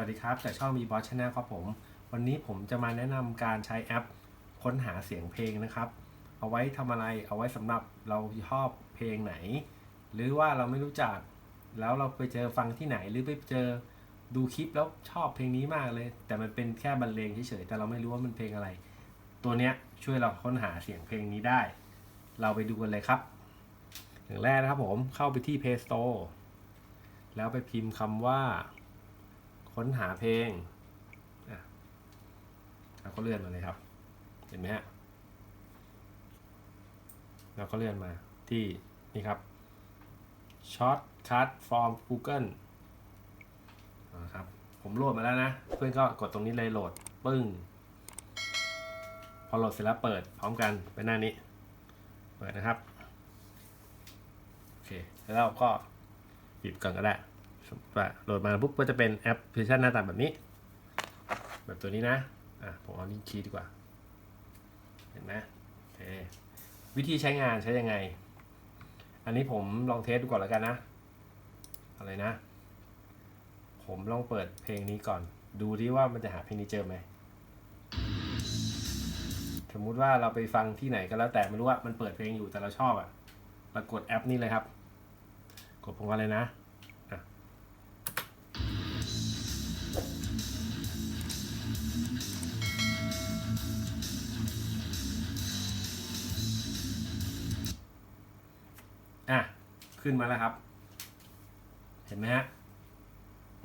วัสดีครับจากช่องมีบอสชาแนลครับผม วันนี้ผมจะมาแนะนำการใช้แอป ค้นหาเสียงเพลงนะครับ เอาไว้ทำอะไรเอาไว้สำหรับเราชอบเพลงไหน หรือว่าเราไม่รู้จัก แล้วเราไปเจอฟังที่ไหนหรือไปเจอดูคลิปแล้วชอบเพลงนี้มากเลย แต่มันเป็นแค่บรรเลงเฉยๆแต่เราไม่รู้ว่ามันเพลงอะไร ตัวเนี้ยช่วยเราค้นหาเสียงเพลงนี้ได้ เราไปดูกันเลยครับอย่างแรกนะครับผมเข้าไปที่ Play Store แล้วไปพิมพ์คำว่า ค้นหาเพลงอะเราก็เลื่อนมาเลยครับ เห็นไหมฮะเราก็เลื่อนมาที่นี่ครับ Shortcut from Google นะครับผมโหลดมาแล้วนะ เพื่อนก็กดตรงนี้เลยโหลดปึ้ง พอโหลดเสร็จแล้วเปิดพร้อมกันไปหน้านี้ เปิดนะครับ โอเค แล้วเราก็ปิดก่อนก็ได้ โหลดมาปุ๊บก็จะเป็นแอปพลิเคชันหน้าตาแบบนี้ แบบตัวนี้นะอะผมเอาลิงก์คีย์ดีกว่า เห็นไหมโอเควิธีใช้งานใช้ยังไง อันนี้ผมลองเทสดูก่อนแล้วกันนะ อะไรนะ ผมลองเปิดเพลงนี้ก่อน ดูที่ว่ามันจะหาเพลงนี้เจอไหมสมมุติว่าเราไปฟังที่ไหนก็แล้วแต่ไม่รู้ว่ามันเปิดเพลงอยู่แต่เราชอบอะ่ะ ปรากฏแอปนี้เลยครับ กดผมว่าเลยนะ อะ ขึ้นมาแล้วครับ เห็นไหมฮะ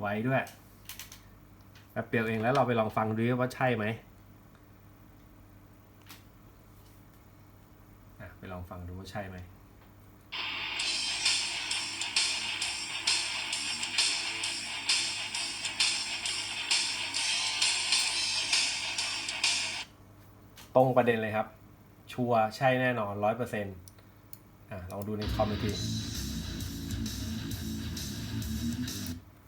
ไวด้วยแป๊บเดียวเองแล้วเราไปลองฟังดูว่าใช่ไหมอะไปลองฟังดูว่าใช่ไหมตรงประเด็นเลยครับ ชัวร์ใช่แน่นอนร้อยเปอร์เซ็นต์ อะลองดูในคอมอีกที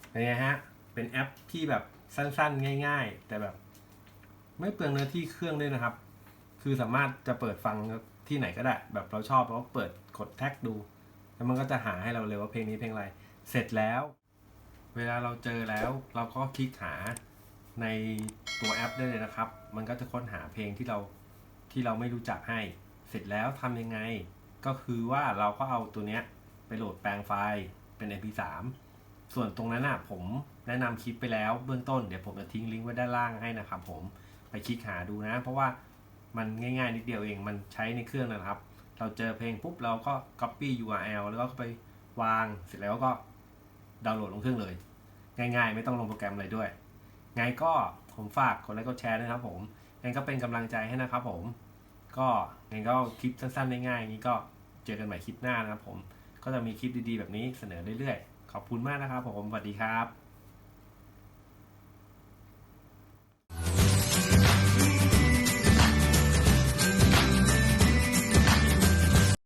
เป็นไงฮะ เป็นแอปที่แบบสั้นๆ ง่าย ๆ แต่แบบไม่เปลืองเนื้อที่เครื่องด้วยนะครับ คือสามารถจะเปิดฟังที่ไหนก็ได้ แบบเราชอบเราก็เปิดกดแท็กดู แล้วมันก็จะหาให้เราเลยว่าเพลงนี้เพลงอะไร เสร็จแล้ว เวลาเราเจอแล้วเราก็คลิกหาในตัวแอปได้เลยนะครับ มันก็จะค้นหาเพลงที่เราที่เราไม่รู้จักให้ เสร็จแล้วทำยังไง ก็คือว่าเราก็เอาตัวเนี้ยไปโหลดแปลงไฟล์เป็น mp3 ส่วนตรงนั้นน่ะผมแนะนำคลิปไปแล้วเบื้องต้นเดี๋ยวผมจะทิ้งลิงก์ไว้ด้านล่างให้นะครับผมไปคลิกหาดูนะ เพราะว่ามันง่ายๆนิดเดียวเองมันใช้ในเครื่องนะครับ เราเจอเพลงปุ๊บเราก็ copy URL แล้วก็ไปวางเสร็จแล้วก็ดาวน์โหลดลงเครื่องเลย ง่าย ๆ ไม่ต้องลงโปรแกรมอะไรด้วย ไงก็ผมฝากกดไลค์กดแชร์ด้วยนะครับผมงั้นก็เป็นกำลังใจให้นะครับผม ก็งั้นก็คลิปสั้นๆง่ายๆอย่างนี้ก็ เจอกันใหม่คลิปหน้านะครับผม ก็จะมีคลิปดีๆแบบนี้เสนอเรื่อยๆ ขอบคุณมากนะครับผมสวัสดีครับ